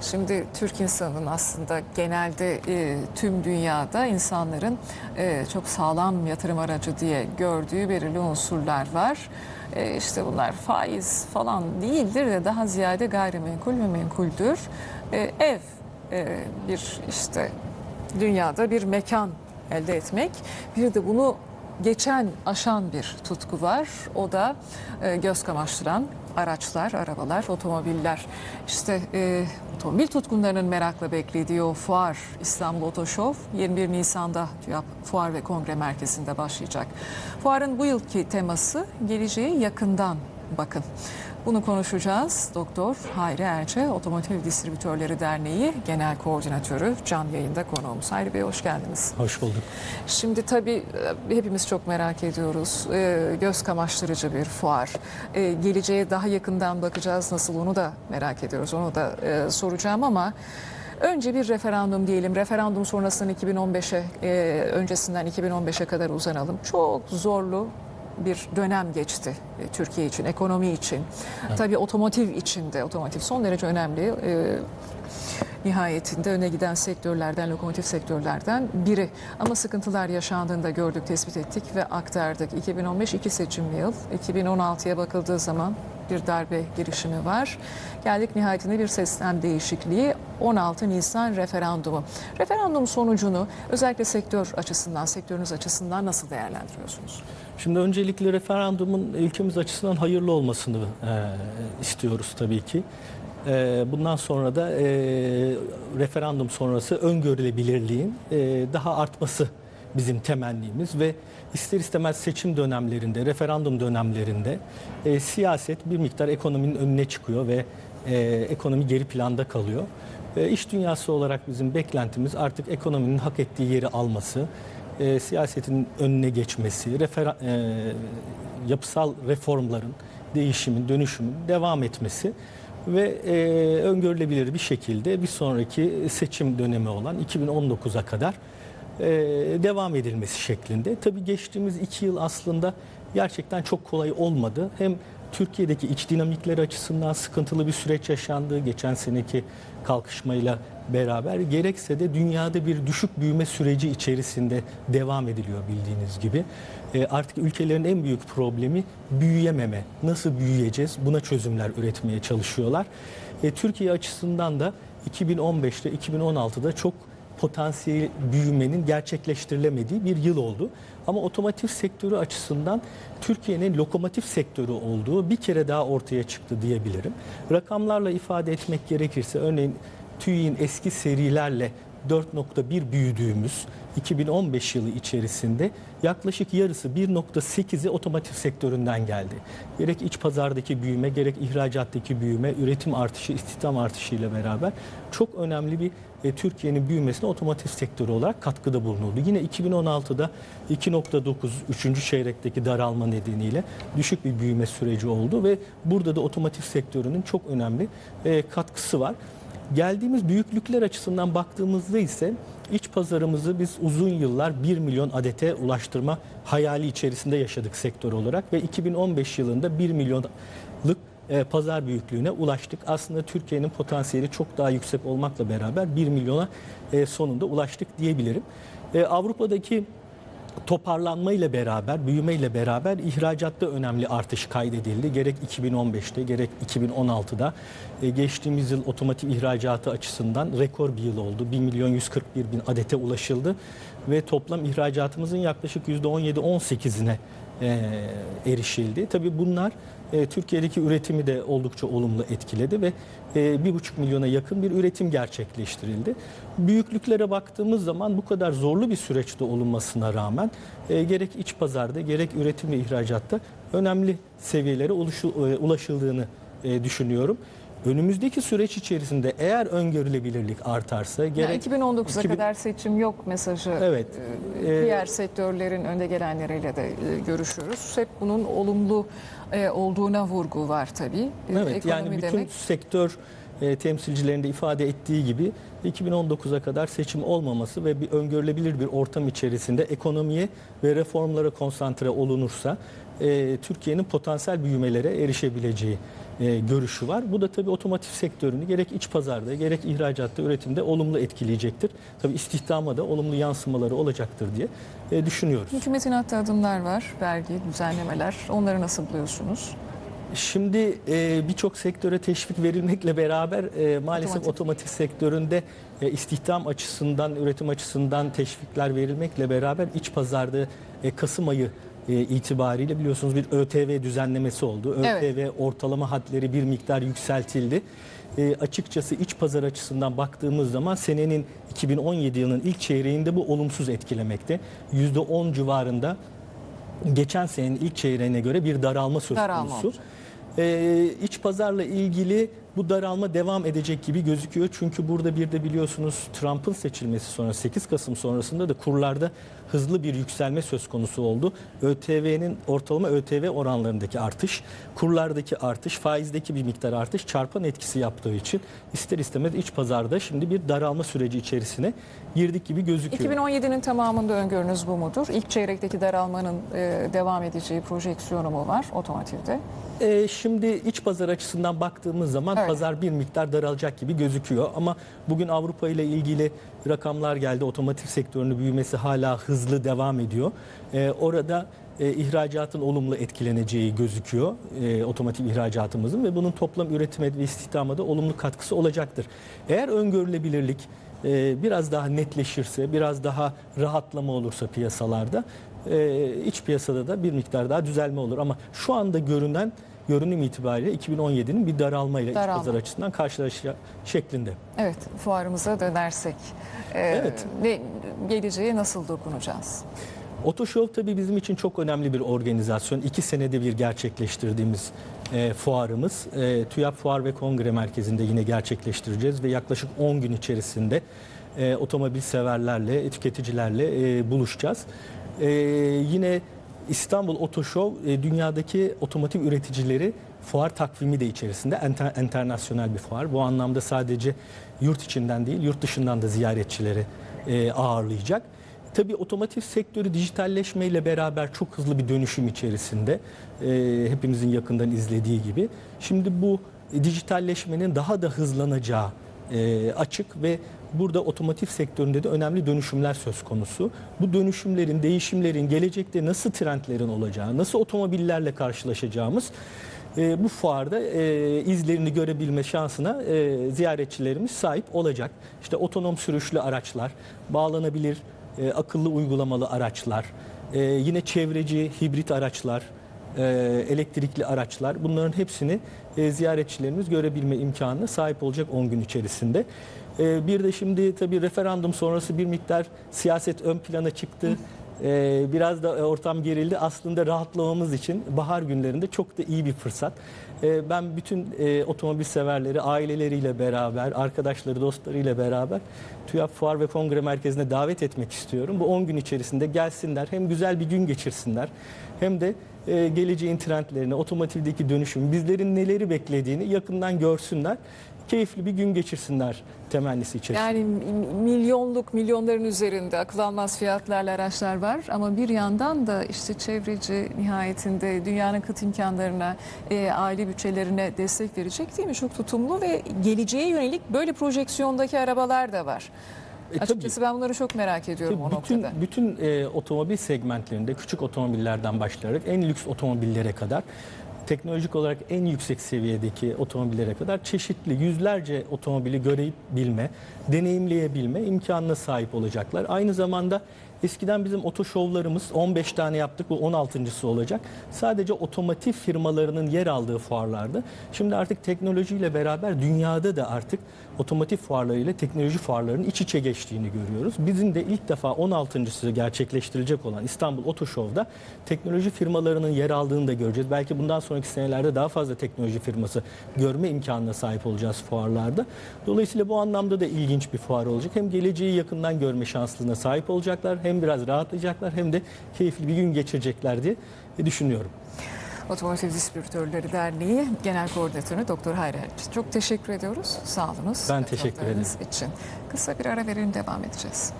Şimdi Türk insanının aslında genelde e, tüm dünyada insanların e, çok sağlam yatırım aracı diye gördüğü belirli unsurlar var. E, işte bunlar faiz falan değildir de daha ziyade gayrimenkul ve menkuldür. E, ev e, bir işte dünyada bir mekan elde etmek. Bir de bunu geçen aşan bir tutku var. O da e, göz kamaştıran araçlar, arabalar, otomobiller. İşte e, otomobil tutkunlarının merakla beklediği o fuar İstanbul Oto Show 21 Nisan'da TÜYAP Fuar ve Kongre Merkezi'nde başlayacak. Fuarın bu yılki teması geleceği yakından bakın. Bunu konuşacağız. Doktor Hayri Erçe, Otomotiv Distribütörleri Derneği Genel Koordinatörü Can Yayında konuğumuz. Hayri Bey hoş geldiniz. Hoş bulduk. Şimdi tabii e, hepimiz çok merak ediyoruz. E, Göz kamaştırıcı bir fuar. E, Geleceğe daha yakından bakacağız. Nasıl onu da merak ediyoruz. Onu da e, soracağım ama önce bir referandum diyelim. Referandum sonrasından 2015'e e, öncesinden 2015'e kadar uzanalım. Çok zorlu bir dönem geçti e, Türkiye için, ekonomi için. Tabii otomotiv için de, otomotiv son derece önemli. E, nihayetinde öne giden sektörlerden, lokomotif sektörlerden biri. Ama sıkıntılar yaşandığında gördük, tespit ettik ve aktardık. 2015 iki seçimli yıl. 2016'ya bakıldığı zaman bir darbe girişimi var. Geldik nihayetinde bir sistem değişikliği 16 Nisan referandumu. Referandum sonucunu özellikle sektör açısından, sektörünüz açısından nasıl değerlendiriyorsunuz? Şimdi öncelikle referandumun ülkemiz açısından hayırlı olmasını e, istiyoruz tabii ki. E, bundan sonra da e, referandum sonrası öngörülebilirliğin e, daha artması bizim temennimiz ve ister istemez seçim dönemlerinde, referandum dönemlerinde e, siyaset bir miktar ekonominin önüne çıkıyor ve e, ekonomi geri planda kalıyor. E, iş dünyası olarak bizim beklentimiz artık ekonominin hak ettiği yeri alması, e, siyasetin önüne geçmesi, refera- e, yapısal reformların, değişimin, dönüşümün devam etmesi ve e, öngörülebilir bir şekilde bir sonraki seçim dönemi olan 2019'a kadar e, devam edilmesi şeklinde. Tabii geçtiğimiz iki yıl aslında gerçekten çok kolay olmadı. Hem Türkiye'deki iç dinamikleri açısından sıkıntılı bir süreç yaşandı. Geçen seneki kalkışmayla beraber gerekse de dünyada bir düşük büyüme süreci içerisinde devam ediliyor bildiğiniz gibi. E, artık ülkelerin en büyük problemi büyüyememe. Nasıl büyüyeceğiz? Buna çözümler üretmeye çalışıyorlar. E, Türkiye açısından da 2015'te 2016'da çok potansiyel büyümenin gerçekleştirilemediği bir yıl oldu. Ama otomotiv sektörü açısından Türkiye'nin lokomotif sektörü olduğu bir kere daha ortaya çıktı diyebilirim. Rakamlarla ifade etmek gerekirse örneğin TÜİ'nin eski serilerle 4.1 büyüdüğümüz 2015 yılı içerisinde yaklaşık yarısı 1.8'i otomotiv sektöründen geldi. Gerek iç pazardaki büyüme, gerek ihracattaki büyüme, üretim artışı, istihdam artışı ile beraber çok önemli bir e, Türkiye'nin büyümesine otomotiv sektörü olarak katkıda bulunuldu. Yine 2016'da 2.9 3. çeyrekteki daralma nedeniyle düşük bir büyüme süreci oldu ve burada da otomotiv sektörünün çok önemli e, katkısı var. Geldiğimiz büyüklükler açısından baktığımızda ise iç pazarımızı biz uzun yıllar 1 milyon adete ulaştırma hayali içerisinde yaşadık sektör olarak ve 2015 yılında 1 milyonluk e, pazar büyüklüğüne ulaştık. Aslında Türkiye'nin potansiyeli çok daha yüksek olmakla beraber 1 milyona e, sonunda ulaştık diyebilirim. E, Avrupa'daki toparlanma ile beraber, büyüme ile beraber ihracatta önemli artış kaydedildi. Gerek 2015'te gerek 2016'da e, geçtiğimiz yıl otomotiv ihracatı açısından rekor bir yıl oldu. 1 milyon 141 bin adete ulaşıldı ve toplam ihracatımızın yaklaşık %17-18'ine e, erişildi. Tabii bunlar e, Türkiye'deki üretimi de oldukça olumlu etkiledi ve e, bir buçuk milyona yakın bir üretim gerçekleştirildi. Büyüklüklere baktığımız zaman bu kadar zorlu bir süreçte olunmasına rağmen e, gerek iç pazarda gerek üretim ve ihracatta önemli seviyelere oluşu, e, ulaşıldığını e, düşünüyorum. Önümüzdeki süreç içerisinde eğer öngörülebilirlik artarsa gerek Yani 2019'a 2000 kadar seçim yok mesajı. Evet. e, Ee, diğer sektörlerin önde gelenleriyle de e, görüşüyoruz. Hep bunun olumlu e, olduğuna vurgu var tabii. E, Evet yani ekonomi bütün demek sektör e, temsilcilerinin de ifade ettiği gibi 2019'a kadar seçim olmaması ve bir öngörülebilir bir ortam içerisinde ekonomiye ve reformlara konsantre olunursa e, Türkiye'nin potansiyel büyümelere erişebileceği e, görüşü var. Bu da tabii otomotiv sektörünü gerek iç pazarda gerek ihracatta, üretimde olumlu etkileyecektir. Tabii istihdama da olumlu yansımaları olacaktır diye e, düşünüyoruz. Hükümetin attığı adımlar var, vergi, düzenlemeler. Onları nasıl buluyorsunuz? Şimdi e, birçok sektöre teşvik verilmekle beraber e, maalesef Otomotiv. otomotiv sektöründe e, istihdam açısından, üretim açısından teşvikler verilmekle beraber iç pazarda e, Kasım ayı itibariyle biliyorsunuz bir ÖTV düzenlemesi oldu. ÖTV Evet. ortalama hadleri bir miktar yükseltildi. E, açıkçası iç pazar açısından baktığımız zaman senenin 2017 yılının ilk çeyreğinde bu olumsuz etkilemekte. %10 civarında geçen senenin ilk çeyreğine göre bir daralma söz Daralma konusu. olacak. Ee, iç pazarla ilgili bu daralma devam edecek gibi gözüküyor. Çünkü burada bir de biliyorsunuz Trump'ın seçilmesi sonra 8 Kasım sonrasında da kurlarda hızlı bir yükselme söz konusu oldu. ÖTV'nin ortalama ÖTV oranlarındaki artış, kurlardaki artış, faizdeki bir miktar artış çarpan etkisi yaptığı için ister istemez iç pazarda şimdi bir daralma süreci içerisine girdik gibi gözüküyor. 2017'nin tamamında öngörünüz bu mudur? İlk çeyrekteki daralmanın e, devam edeceği projeksiyonu mu var otomotivde? Ee, şimdi iç pazar açısından baktığımız zaman Evet. Pazar bir miktar daralacak gibi gözüküyor. Ama bugün Avrupa ile ilgili rakamlar geldi. Otomotiv sektörünün büyümesi hala hızlı devam ediyor. Ee, orada e, ihracatın olumlu etkileneceği gözüküyor. E, otomotiv ihracatımızın ve bunun toplam üretime ve istihdama da olumlu katkısı olacaktır. Eğer öngörülebilirlik e, biraz daha netleşirse, biraz daha rahatlama olursa piyasalarda e, iç piyasada da bir miktar daha düzelme olur. Ama şu anda görünen görünüm itibariyle 2017'nin bir daralmayla Daralma. iç pazar açısından karşılaşacağı şeklinde. Evet, fuarımıza dönersek. e, Evet. Ve geleceğe nasıl dokunacağız? Otoshow tabii bizim için çok önemli bir organizasyon. İki senede bir gerçekleştirdiğimiz e, fuarımız. E, TÜYAP Fuar ve Kongre Merkezi'nde yine gerçekleştireceğiz ve yaklaşık 10 gün içerisinde e, otomobil severlerle, tüketicilerle e, buluşacağız. E, yine İstanbul Otoshow e, dünyadaki otomotiv üreticileri fuar takvimi de içerisinde enter, internasyonel bir fuar. Bu anlamda sadece yurt içinden değil, yurt dışından da ziyaretçileri e, ağırlayacak. Tabii otomotiv sektörü dijitalleşmeyle beraber çok hızlı bir dönüşüm içerisinde. Ee, hepimizin yakından izlediği gibi. Şimdi bu dijitalleşmenin daha da hızlanacağı e, açık ve burada otomotiv sektöründe de önemli dönüşümler söz konusu. Bu dönüşümlerin, değişimlerin, gelecekte nasıl trendlerin olacağı, nasıl otomobillerle karşılaşacağımız e, bu fuarda e, izlerini görebilme şansına ziyaretçilerimiz sahip olacak. İşte otonom sürüşlü araçlar, bağlanabilir akıllı uygulamalı araçlar, yine çevreci hibrit araçlar, e, elektrikli araçlar bunların hepsini e, ziyaretçilerimiz görebilme imkanına sahip olacak 10 gün içerisinde. E, bir de şimdi tabii referandum sonrası bir miktar siyaset ön plana çıktı. E, biraz da ortam gerildi. Aslında rahatlamamız için bahar günlerinde çok da iyi bir fırsat. E, ben bütün e, otomobil severleri aileleriyle beraber, arkadaşları, dostlarıyla beraber TÜYAP Fuar ve Kongre Merkezi'ne davet etmek istiyorum. Bu 10 gün içerisinde gelsinler, hem güzel bir gün geçirsinler hem de e, geleceğin trendlerini, otomotivdeki dönüşüm, bizlerin neleri beklediğini yakından görsünler. Keyifli bir gün geçirsinler temennisi içerisinde. Yani mi- milyonluk, milyonların üzerinde akıl almaz fiyatlarla araçlar var ama bir yandan da işte çevreci nihayetinde dünyanın kıt imkanlarına, e, aile bütçelerine destek verecek değil mi? Çok tutumlu ve geleceğe yönelik böyle projeksiyondaki arabalar da var. E, tabii. Açıkçası ben bunları çok merak ediyorum o Tabii bütün noktada. bütün e, otomobil segmentlerinde küçük otomobillerden başlayarak en lüks otomobillere kadar teknolojik olarak en yüksek seviyedeki otomobillere kadar çeşitli yüzlerce otomobili görebilme, deneyimleyebilme imkanına sahip olacaklar. Aynı zamanda eskiden bizim oto şovlarımız 15 tane yaptık bu 16.sı olacak. Sadece otomotiv firmalarının yer aldığı fuarlarda. Şimdi artık teknolojiyle beraber dünyada da artık otomotiv fuarlarıyla teknoloji fuarlarının iç içe geçtiğini görüyoruz. Bizim de ilk defa 16.sı gerçekleştirilecek olan İstanbul Oto Show'da teknoloji firmalarının yer aldığını da göreceğiz. Belki bundan sonraki senelerde daha fazla teknoloji firması görme imkanına sahip olacağız fuarlarda. Dolayısıyla bu anlamda da ilginç bir fuar olacak. Hem geleceği yakından görme şanslılığına sahip olacaklar, hem biraz rahatlayacaklar, hem de keyifli bir gün geçirecekler diye düşünüyorum. Otomotiv Distribütörleri Derneği Genel Koordinatörü Doktor Hayri. Çok teşekkür ediyoruz. Sağ olunuz. Ben teşekkür ederim. İçin. Kısa bir ara verelim devam edeceğiz.